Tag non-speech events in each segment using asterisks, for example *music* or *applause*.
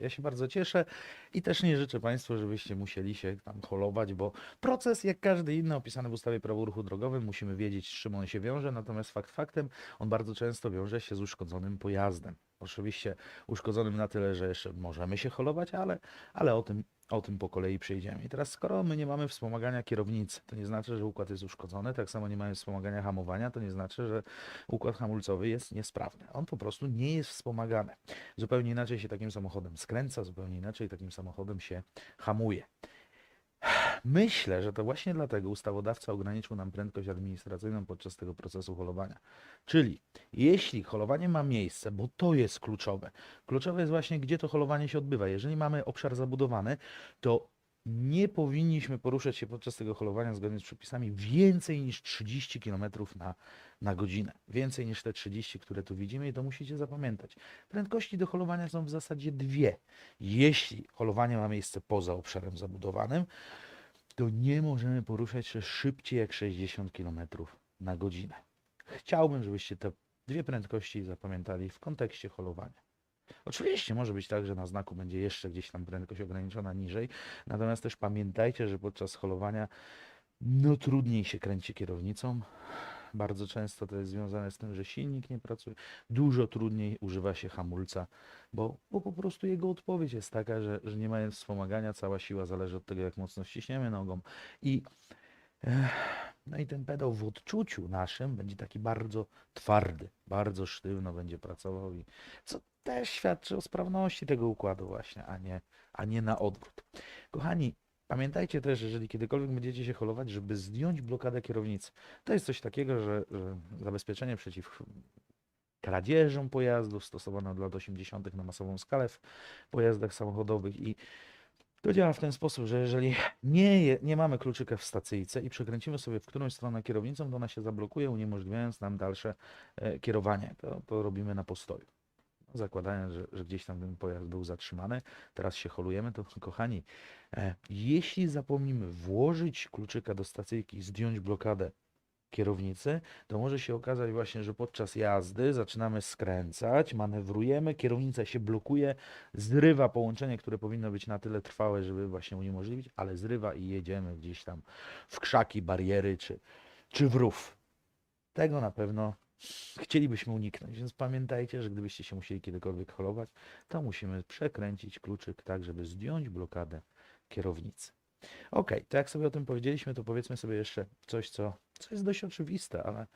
Ja się bardzo cieszę i też nie życzę Państwu, żebyście musieli się tam holować, bo proces, jak każdy inny opisany w ustawie prawo ruchu drogowym, musimy wiedzieć, z czym on się wiąże, natomiast fakt faktem, on bardzo często wiąże się z uszkodzonym pojazdem. Oczywiście uszkodzonym na tyle, że jeszcze możemy się holować, ale, ale o tym o tym po kolei przejdziemy. I teraz, skoro my nie mamy wspomagania kierownicy, to nie znaczy, że układ jest uszkodzony. Tak samo nie mamy wspomagania hamowania, to nie znaczy, że układ hamulcowy jest niesprawny. On po prostu nie jest wspomagany. Zupełnie inaczej się takim samochodem skręca, zupełnie inaczej takim samochodem się hamuje. Myślę, że to właśnie dlatego ustawodawca ograniczył nam prędkość administracyjną podczas tego procesu holowania. Czyli jeśli holowanie ma miejsce, bo to jest kluczowe, kluczowe jest właśnie, gdzie to holowanie się odbywa. Jeżeli mamy obszar zabudowany, to nie powinniśmy poruszać się podczas tego holowania zgodnie z przepisami więcej niż 30 km na, na godzinę. Więcej niż te 30, które tu widzimy i to musicie zapamiętać. Prędkości do holowania są w zasadzie dwie. Jeśli holowanie ma miejsce poza obszarem zabudowanym, to nie możemy poruszać się szybciej jak 60 km na godzinę. Chciałbym, żebyście te dwie prędkości zapamiętali w kontekście holowania. Oczywiście może być tak, że na znaku będzie jeszcze gdzieś tam prędkość ograniczona niżej, natomiast też pamiętajcie, że podczas holowania no trudniej się kręci kierownicą. Bardzo często to jest związane z tym, że silnik nie pracuje. Dużo trudniej używa się hamulca, bo, bo po prostu jego odpowiedź jest taka, że, że nie mając wspomagania, cała siła zależy od tego, jak mocno ściśniemy nogą. I, eh, no i ten pedał w odczuciu naszym będzie taki bardzo twardy, bardzo sztywno będzie pracował, i co też świadczy o sprawności tego układu właśnie, a nie, a nie na odwrót. Kochani, Pamiętajcie też, jeżeli kiedykolwiek będziecie się holować, żeby zdjąć blokadę kierownicy. To jest coś takiego, że, że zabezpieczenie przeciw kradzieżom pojazdów stosowane od lat 80. na masową skalę w pojazdach samochodowych i to działa w ten sposób, że jeżeli nie, je, nie mamy kluczyka w stacyjce i przekręcimy sobie w którąś stronę kierownicą, to ona się zablokuje, uniemożliwiając nam dalsze e, kierowanie. To, to robimy na postoju zakładając, że, że gdzieś tam ten pojazd był zatrzymany, teraz się holujemy, to *laughs* kochani, e, jeśli zapomnimy włożyć kluczyka do stacyjki, zdjąć blokadę kierownicy, to może się okazać właśnie, że podczas jazdy zaczynamy skręcać, manewrujemy, kierownica się blokuje, zrywa połączenie, które powinno być na tyle trwałe, żeby właśnie uniemożliwić, ale zrywa i jedziemy gdzieś tam w krzaki, bariery czy, czy w rów. Tego na pewno chcielibyśmy uniknąć. Więc pamiętajcie, że gdybyście się musieli kiedykolwiek holować, to musimy przekręcić kluczyk tak, żeby zdjąć blokadę kierownicy. Ok, to jak sobie o tym powiedzieliśmy, to powiedzmy sobie jeszcze coś, co, co jest dość oczywiste, ale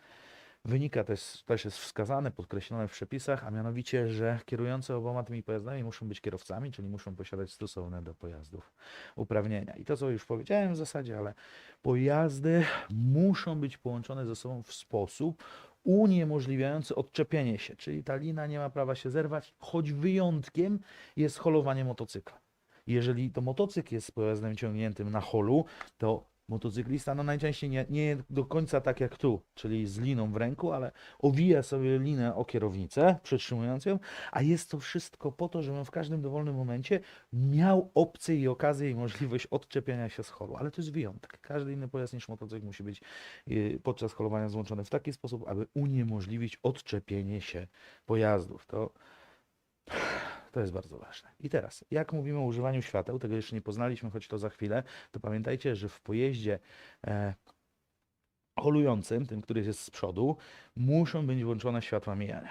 wynika też, też jest wskazane, podkreślone w przepisach, a mianowicie, że kierujący oboma tymi pojazdami muszą być kierowcami, czyli muszą posiadać stosowne do pojazdów uprawnienia. I to, co już powiedziałem w zasadzie, ale pojazdy muszą być połączone ze sobą w sposób, uniemożliwiający odczepienie się, czyli ta lina nie ma prawa się zerwać, choć wyjątkiem jest holowanie motocykla. Jeżeli to motocykl jest pojazdem ciągniętym na holu, to motocyklista no najczęściej nie, nie do końca tak jak tu, czyli z liną w ręku, ale owija sobie linę o kierownicę, przytrzymując ją, a jest to wszystko po to, żebym w każdym dowolnym momencie miał opcję i okazję i możliwość odczepiania się z holu, ale to jest wyjątek. Każdy inny pojazd niż motocykl musi być y, podczas holowania złączony w taki sposób, aby uniemożliwić odczepienie się pojazdów. To to jest bardzo ważne. I teraz, jak mówimy o używaniu świateł, tego jeszcze nie poznaliśmy, choć to za chwilę, to pamiętajcie, że w pojeździe e, holującym, tym, który jest z przodu, muszą być włączone światła mijania.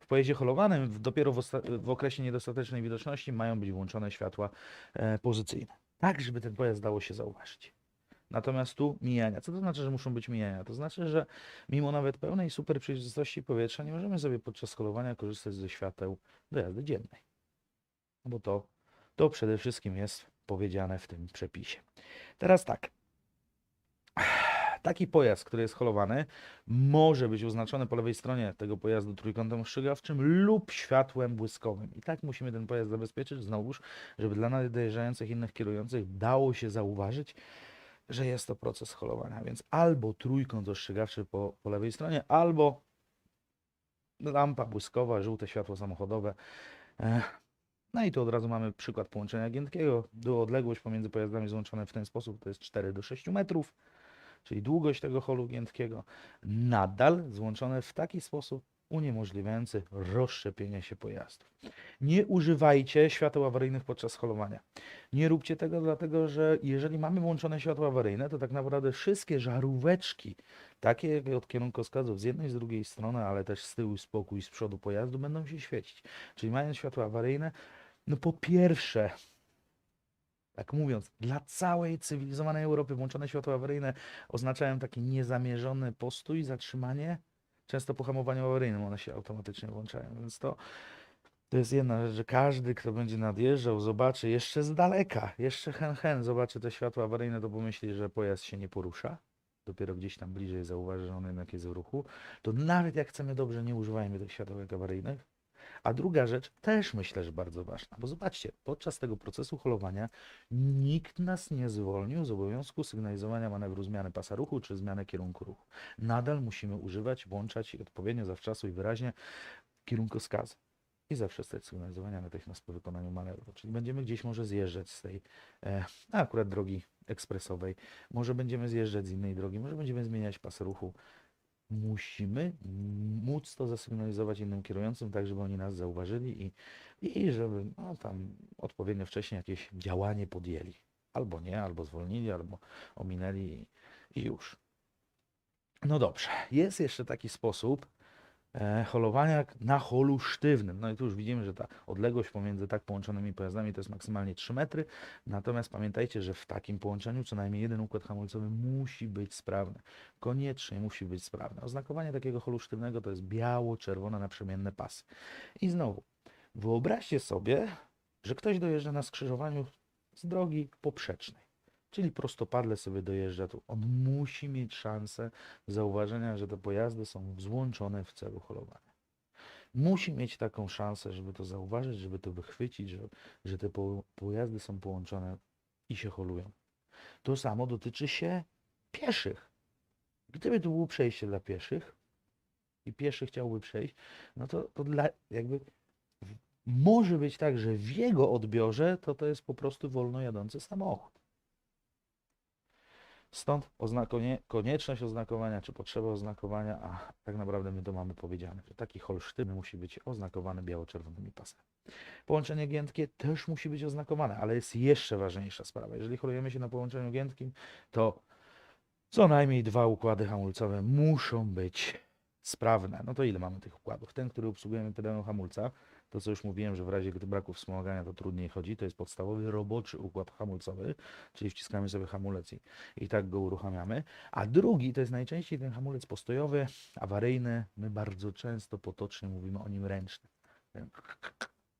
W pojeździe holowanym dopiero w, w okresie niedostatecznej widoczności mają być włączone światła e, pozycyjne. Tak, żeby ten pojazd dało się zauważyć. Natomiast tu mijania. Co to znaczy, że muszą być mijania? To znaczy, że mimo nawet pełnej super przejrzystości powietrza nie możemy sobie podczas holowania korzystać ze świateł do jazdy dziennej. No bo to, to przede wszystkim jest powiedziane w tym przepisie. Teraz tak. Taki pojazd, który jest holowany, może być oznaczony po lewej stronie tego pojazdu trójkątem ostrzegawczym lub światłem błyskowym. I tak musimy ten pojazd zabezpieczyć, znowuż, żeby dla nadjeżdżających innych kierujących dało się zauważyć, że jest to proces holowania. Więc albo trójkąt ostrzegawczy po, po lewej stronie, albo lampa błyskowa, żółte światło samochodowe. No i tu od razu mamy przykład połączenia giętkiego. Była odległość pomiędzy pojazdami złączone w ten sposób, to jest 4 do 6 metrów, czyli długość tego holu giętkiego. Nadal złączone w taki sposób, uniemożliwiający rozszczepienie się pojazdów. Nie używajcie świateł awaryjnych podczas holowania. Nie róbcie tego, dlatego że jeżeli mamy włączone światła awaryjne, to tak naprawdę wszystkie żaróweczki, takie jak od kierunkowskazów z jednej z drugiej strony, ale też z tyłu, z boku i z przodu pojazdu będą się świecić. Czyli mając światła awaryjne, no po pierwsze, tak mówiąc, dla całej cywilizowanej Europy włączone światła awaryjne oznaczają taki niezamierzony postój, zatrzymanie. Często po hamowaniu awaryjnym one się automatycznie włączają, więc to, to jest jedna rzecz, że każdy, kto będzie nadjeżdżał, zobaczy jeszcze z daleka, jeszcze hen hen, zobaczy te światła awaryjne, to pomyśli, że pojazd się nie porusza. Dopiero gdzieś tam bliżej zauważy, że on jednak jest w ruchu. To nawet jak chcemy dobrze, nie używajmy tych światełek awaryjnych. A druga rzecz, też myślę, że bardzo ważna, bo zobaczcie, podczas tego procesu holowania nikt nas nie zwolnił z obowiązku sygnalizowania manewru zmiany pasa ruchu czy zmiany kierunku ruchu. Nadal musimy używać, włączać i odpowiednio zawczasu i wyraźnie kierunkowskazy. I zawsze stać sygnalizowania natychmiast po wykonaniu manewru. Czyli będziemy gdzieś może zjeżdżać z tej e, akurat drogi ekspresowej, może będziemy zjeżdżać z innej drogi, może będziemy zmieniać pas ruchu musimy móc to zasygnalizować innym kierującym, tak żeby oni nas zauważyli i, i żeby no, tam odpowiednio wcześnie jakieś działanie podjęli. Albo nie, albo zwolnili, albo ominęli i, i już. No dobrze, jest jeszcze taki sposób holowania na holu sztywnym. No i tu już widzimy, że ta odległość pomiędzy tak połączonymi pojazdami to jest maksymalnie 3 metry. Natomiast pamiętajcie, że w takim połączeniu co najmniej jeden układ hamulcowy musi być sprawny. Koniecznie musi być sprawny. Oznakowanie takiego holu sztywnego to jest biało-czerwone naprzemienne pasy. I znowu, wyobraźcie sobie, że ktoś dojeżdża na skrzyżowaniu z drogi poprzecznej. Czyli prostopadle sobie dojeżdża tu. On musi mieć szansę zauważenia, że te pojazdy są włączone w celu holowania. Musi mieć taką szansę, żeby to zauważyć, żeby to wychwycić, że, że te po, pojazdy są połączone i się holują. To samo dotyczy się pieszych. Gdyby to było przejście dla pieszych i pieszy chciałby przejść, no to, to dla, jakby może być tak, że w jego odbiorze to to jest po prostu wolno jadący samochód. Stąd oznakonie, konieczność oznakowania, czy potrzeba oznakowania, a tak naprawdę my to mamy powiedziane, że taki hol sztywny musi być oznakowany biało-czerwonymi pasami. Połączenie giętkie też musi być oznakowane, ale jest jeszcze ważniejsza sprawa. Jeżeli holujemy się na połączeniu giętkim, to co najmniej dwa układy hamulcowe muszą być sprawne. No to ile mamy tych układów? Ten, który obsługujemy pedałem hamulca, to co już mówiłem, że w razie gdy braku wspomagania to trudniej chodzi, to jest podstawowy roboczy układ hamulcowy, czyli wciskamy sobie hamulec i, i tak go uruchamiamy. A drugi to jest najczęściej ten hamulec postojowy, awaryjny. My bardzo często potocznie mówimy o nim ręczny.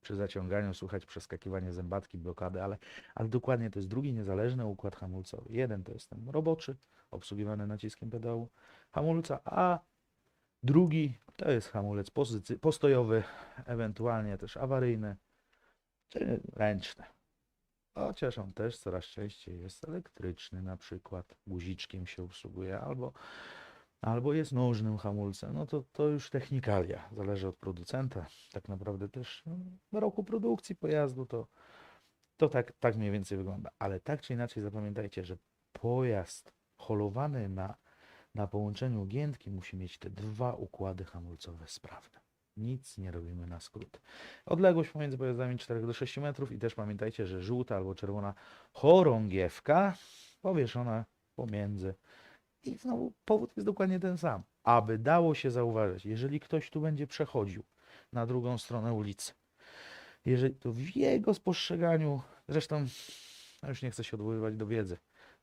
Przy zaciąganiu słychać przeskakiwanie zębatki, blokady, ale, ale dokładnie to jest drugi niezależny układ hamulcowy. Jeden to jest ten roboczy, obsługiwany naciskiem pedału hamulca, a drugi to jest hamulec pozycy- postojowy, ewentualnie też awaryjny, czyli ręczny. Chociaż on też coraz częściej jest elektryczny, na przykład guziczkiem się obsługuje, albo, albo jest nożnym hamulcem. No to, to już technikalia, zależy od producenta. Tak naprawdę też no, w roku produkcji pojazdu to, to tak, tak mniej więcej wygląda. Ale tak czy inaczej zapamiętajcie, że pojazd holowany na, na połączeniu giętki musi mieć te dwa układy hamulcowe sprawne. Nic nie robimy na skrót. Odległość pomiędzy pojazdami 4 do 6 metrów i też pamiętajcie, że żółta albo czerwona chorągiewka powieszona pomiędzy. I znowu powód jest dokładnie ten sam. Aby dało się zauważyć, jeżeli ktoś tu będzie przechodził na drugą stronę ulicy, jeżeli to w jego spostrzeganiu, zresztą ja już nie chcę się odwoływać do wiedzy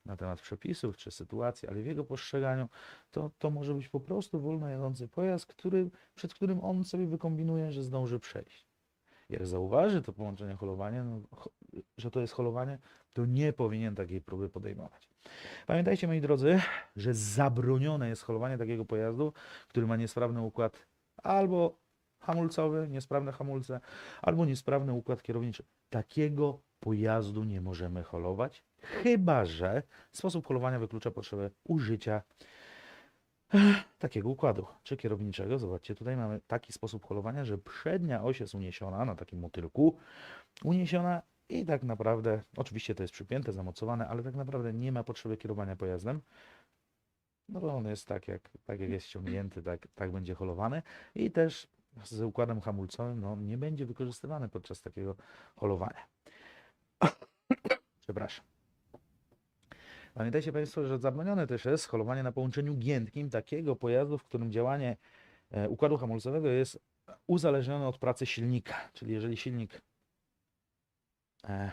na temat przepisów czy sytuacji, ale w jego postrzeganiu to, to może być po prostu wolno jadący pojazd, który, przed którym on sobie wykombinuje, że zdąży przejść. Jak zauważy to połączenie holowania, no, że to jest holowanie, to nie powinien takiej próby podejmować. Pamiętajcie, moi drodzy, że zabronione jest holowanie takiego pojazdu, który ma niesprawny układ albo hamulcowy, niesprawne hamulce, albo niesprawny układ kierowniczy. Takiego pojazdu nie możemy holować, chyba że sposób holowania wyklucza potrzebę użycia takiego układu, czy kierowniczego. Zobaczcie, tutaj mamy taki sposób holowania, że przednia oś jest uniesiona na takim motylku, uniesiona i tak naprawdę, oczywiście to jest przypięte, zamocowane, ale tak naprawdę nie ma potrzeby kierowania pojazdem. No bo on jest tak, jak, tak jak jest ściągnięty, tak, tak będzie holowany i też z układem hamulcowym no, nie będzie wykorzystywany podczas takiego holowania. *coughs* Przepraszam. Pamiętajcie Państwo, że zabronione też jest holowanie na połączeniu giętkim takiego pojazdu, w którym działanie e, układu hamulcowego jest uzależnione od pracy silnika. Czyli jeżeli silnik. E,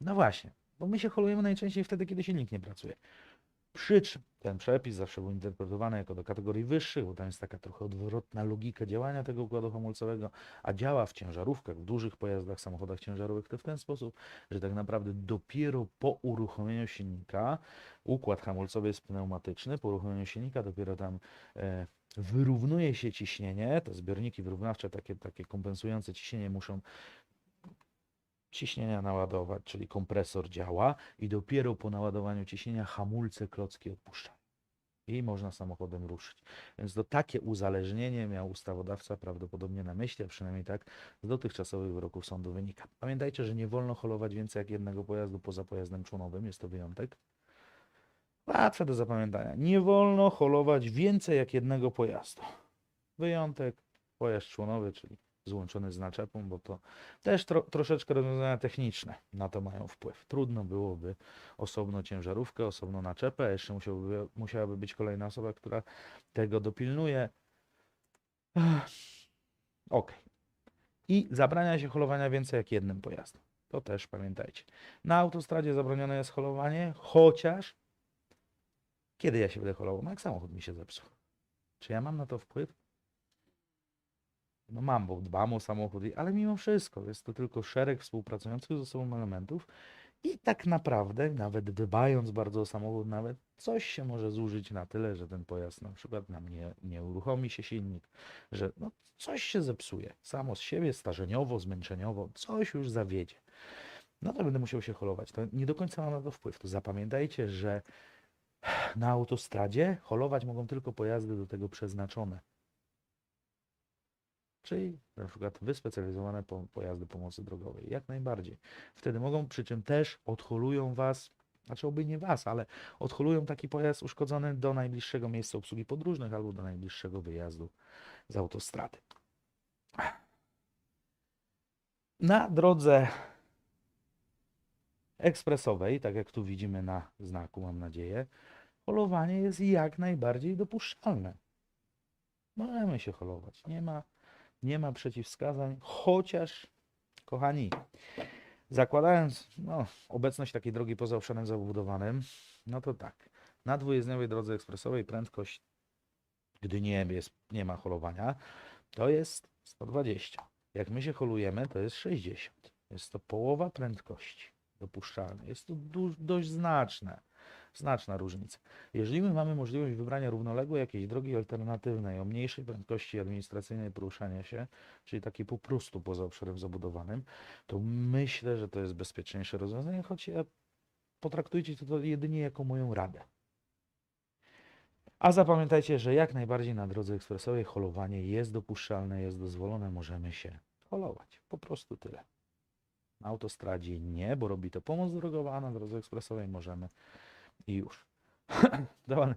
no właśnie, bo my się holujemy najczęściej wtedy, kiedy silnik nie pracuje. Przy czym ten przepis zawsze był interpretowany jako do kategorii wyższych, bo tam jest taka trochę odwrotna logika działania tego układu hamulcowego, a działa w ciężarówkach, w dużych pojazdach, samochodach ciężarowych to w ten sposób, że tak naprawdę dopiero po uruchomieniu silnika, układ hamulcowy jest pneumatyczny, po uruchomieniu silnika dopiero tam e, wyrównuje się ciśnienie, te zbiorniki wyrównawcze, takie, takie kompensujące ciśnienie muszą ciśnienia naładować, czyli kompresor działa i dopiero po naładowaniu ciśnienia hamulce klocki odpuszczają. I można samochodem ruszyć. Więc to takie uzależnienie miał ustawodawca prawdopodobnie na myśli, a przynajmniej tak z dotychczasowych wyroków sądu wynika. Pamiętajcie, że nie wolno holować więcej jak jednego pojazdu poza pojazdem członowym, jest to wyjątek. Łatwe do zapamiętania. Nie wolno holować więcej jak jednego pojazdu. Wyjątek, pojazd członowy, czyli złączony z naczepą, bo to też tro, troszeczkę rozwiązania techniczne na to mają wpływ. Trudno byłoby osobno ciężarówkę, osobno naczepę, jeszcze musiałby, musiałaby być kolejna osoba, która tego dopilnuje. Ok. I zabrania się holowania więcej jak jednym pojazdem. To też pamiętajcie. Na autostradzie zabronione jest holowanie, chociaż kiedy ja się będę holował? No jak samochód mi się zepsuł. Czy ja mam na to wpływ? No mam, bo dbam o samochód, ale mimo wszystko jest to tylko szereg współpracujących ze sobą elementów i tak naprawdę, nawet dbając bardzo o samochód, nawet coś się może zużyć na tyle, że ten pojazd na przykład nam nie, nie uruchomi się silnik, że no, coś się zepsuje samo z siebie, starzeniowo, zmęczeniowo, coś już zawiedzie. No to będę musiał się holować. To nie do końca mam na to wpływ. To zapamiętajcie, że na autostradzie holować mogą tylko pojazdy do tego przeznaczone. Czyli na przykład wyspecjalizowane po, pojazdy pomocy drogowej. Jak najbardziej. Wtedy mogą, przy czym też odholują Was, znaczy oby nie Was, ale odholują taki pojazd uszkodzony do najbliższego miejsca obsługi podróżnych albo do najbliższego wyjazdu z autostrady. Na drodze ekspresowej, tak jak tu widzimy na znaku, mam nadzieję, holowanie jest jak najbardziej dopuszczalne. Możemy się holować. Nie ma, nie ma przeciwwskazań, chociaż, kochani, zakładając no, obecność takiej drogi poza obszarem zabudowanym, no to tak, na dwujezdniowej drodze ekspresowej prędkość, gdy nie, jest, nie ma holowania, to jest 120. Jak my się holujemy, to jest 60. Jest to połowa prędkości dopuszczalnej. Jest to dość znaczne, znaczna różnica. Jeżeli my mamy możliwość wybrania równoległej jakiejś drogi alternatywnej o mniejszej prędkości administracyjnej poruszania się, czyli takiej po prostu poza obszarem zabudowanym, to myślę, że to jest bezpieczniejsze rozwiązanie, choć ja potraktujcie to jedynie jako moją radę. A zapamiętajcie, że jak najbardziej na drodze ekspresowej holowanie jest dopuszczalne, jest dozwolone, możemy się holować. Po prostu tyle. Na autostradzie nie, bo robi to pomoc drogowa, a na drodze ekspresowej możemy i już. *clears throat*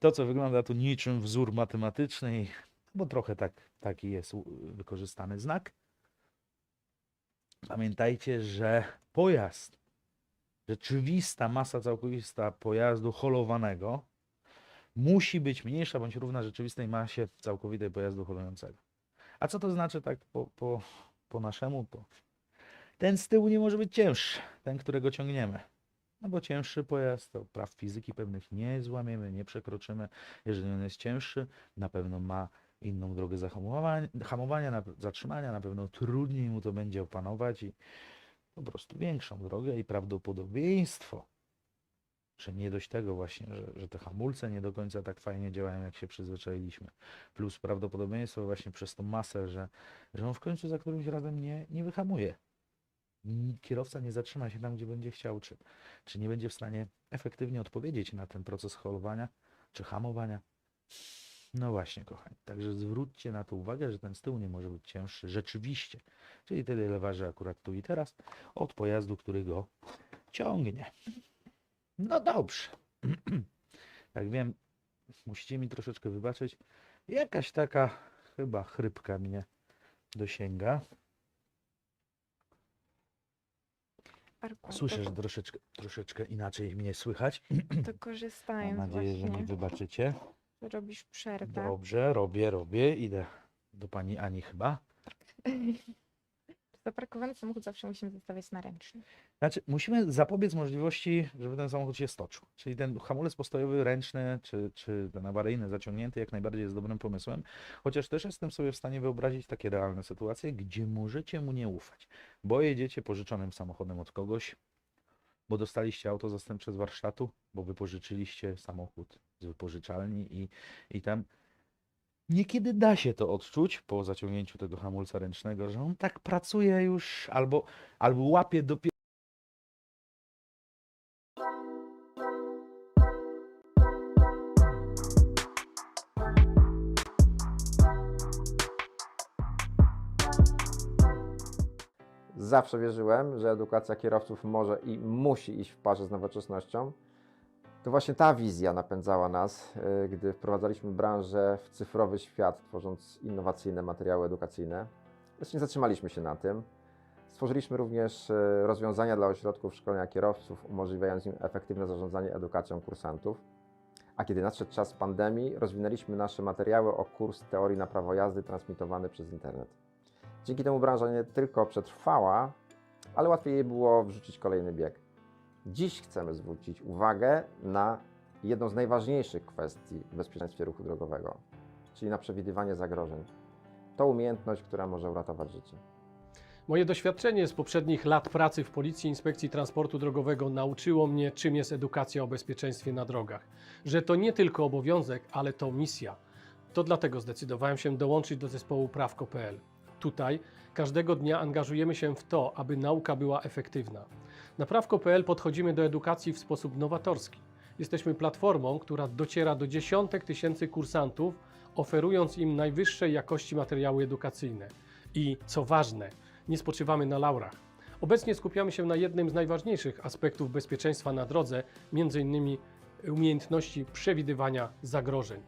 To- co wygląda tu niczym wzór matematyczny, bo trochę tak, taki jest wykorzystany znak. Pamiętajcie, że pojazd, rzeczywista masa całkowita pojazdu holowanego musi być mniejsza bądź równa rzeczywistej masie całkowitej pojazdu holującego. A co to znaczy tak po, po, po naszemu? To ten z tyłu nie może być cięższy, ten, którego ciągniemy. No bo cięższy pojazd, to praw fizyki pewnych nie złamiemy, nie przekroczymy. Jeżeli on jest cięższy, na pewno ma inną drogę zahamowania, hamowania, zatrzymania, na pewno trudniej mu to będzie opanować i po prostu większą drogę i prawdopodobieństwo, że nie dość tego właśnie, że, że te hamulce nie do końca tak fajnie działają, jak się przyzwyczailiśmy. Plus prawdopodobieństwo właśnie przez tą masę, że, że on w końcu za którymś razem nie, nie wyhamuje. Kierowca nie zatrzyma się tam, gdzie będzie chciał, czy, czy nie będzie w stanie efektywnie odpowiedzieć na ten proces holowania, czy hamowania. No właśnie, kochani. Także zwróćcie na to uwagę, że ten z tyłu nie może być cięższy rzeczywiście. Czyli tyle, waży akurat tu i teraz od pojazdu, który go ciągnie. No dobrze. Jak *clears throat* wiem, musicie mi troszeczkę wybaczyć. Jakaś taka chyba chrypka mnie dosięga. Arku, Słyszę, że troszeczkę, troszeczkę inaczej mnie słychać. to Mam korzystając nadzieję, że mi właśnie, wybaczycie. robisz przerwę. Dobrze, robię, robię. Idę do pani Ani chyba. *laughs* Zaparkowany samochód zawsze musimy zostawiać na ręczny. Znaczy, musimy zapobiec możliwości, żeby ten samochód się stoczył. Czyli ten hamulec postojowy, ręczny, czy, czy ten awaryjny, zaciągnięty, jak najbardziej jest dobrym pomysłem. Chociaż też jestem sobie w stanie wyobrazić takie realne sytuacje, gdzie możecie mu nie ufać. Bo jedziecie pożyczonym samochodem od kogoś, bo dostaliście auto zastępcze z warsztatu, bo wypożyczyliście samochód z wypożyczalni i, i tam niekiedy da się to odczuć po zaciągnięciu tego hamulca ręcznego, że on tak pracuje już albo, albo łapie dopiero Zawsze wierzyłem, że edukacja kierowców może i musi iść w parze z nowoczesnością. To właśnie ta wizja napędzała nas, y, gdy wprowadzaliśmy branżę w cyfrowy świat, tworząc innowacyjne materiały edukacyjne. Lecz nie zatrzymaliśmy się na tym. Stworzyliśmy również y, rozwiązania dla ośrodków szkolenia kierowców, umożliwiając im efektywne zarządzanie edukacją kursantów. A kiedy nadszedł czas pandemii, rozwinęliśmy nasze materiały o kurs teorii na prawo jazdy transmitowany przez internet. Dzięki temu branża nie tylko przetrwała, ale łatwiej jej było wrzucić kolejny bieg. Dziś chcemy zwrócić uwagę na jedną z najważniejszych kwestii w bezpieczeństwie ruchu drogowego, czyli na przewidywanie zagrożeń. To umiejętność, która może uratować życie. Moje doświadczenie z poprzednich lat pracy w Policji Inspekcji Transportu Drogowego nauczyło mnie, czym jest edukacja o bezpieczeństwie na drogach. Że to nie tylko obowiązek, ale to misja. To dlatego zdecydowałem się dołączyć do zespołu Prawko.pl. Tutaj każdego dnia angażujemy się w to, aby nauka była efektywna. Na Prawko.pl podchodzimy do edukacji w sposób nowatorski. Jesteśmy platformą, która dociera do dziesiątek tysięcy kursantów, oferując im najwyższej jakości materiały edukacyjne. I co ważne, nie spoczywamy na laurach. Obecnie skupiamy się na jednym z najważniejszych aspektów bezpieczeństwa na drodze, m.in. umiejętności przewidywania zagrożeń.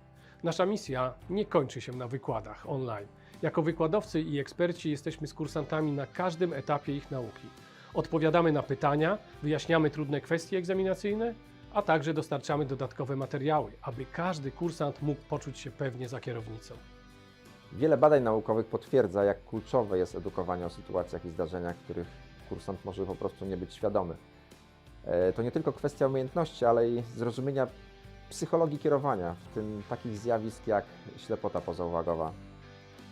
Nasza misja nie kończy się na wykładach online. Jako wykładowcy i eksperci jesteśmy z kursantami na każdym etapie ich nauki. Odpowiadamy na pytania, wyjaśniamy trudne kwestie egzaminacyjne, a także dostarczamy dodatkowe materiały, aby każdy kursant mógł poczuć się pewnie za kierownicą. Wiele badań naukowych potwierdza, jak kluczowe jest edukowanie o sytuacjach i zdarzeniach, których kursant może po prostu nie być świadomy. E, To nie tylko kwestia umiejętności, ale i zrozumienia psychologii kierowania, w tym takich zjawisk jak ślepota pozauwagowa.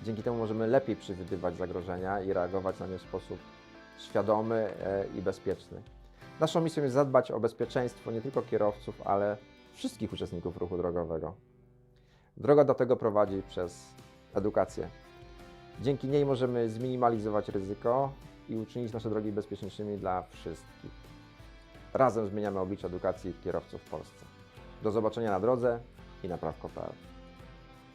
Dzięki temu możemy lepiej przewidywać zagrożenia i reagować na nie w sposób świadomy e, i bezpieczny. Naszą misją jest zadbać o bezpieczeństwo nie tylko kierowców, ale wszystkich uczestników ruchu drogowego. Droga do tego prowadzi przez edukację. Dzięki niej możemy zminimalizować ryzyko i uczynić nasze drogi bezpieczniejszymi dla wszystkich. Razem zmieniamy oblicze edukacji kierowców w Polsce. Do zobaczenia na drodze i na prawko.pl.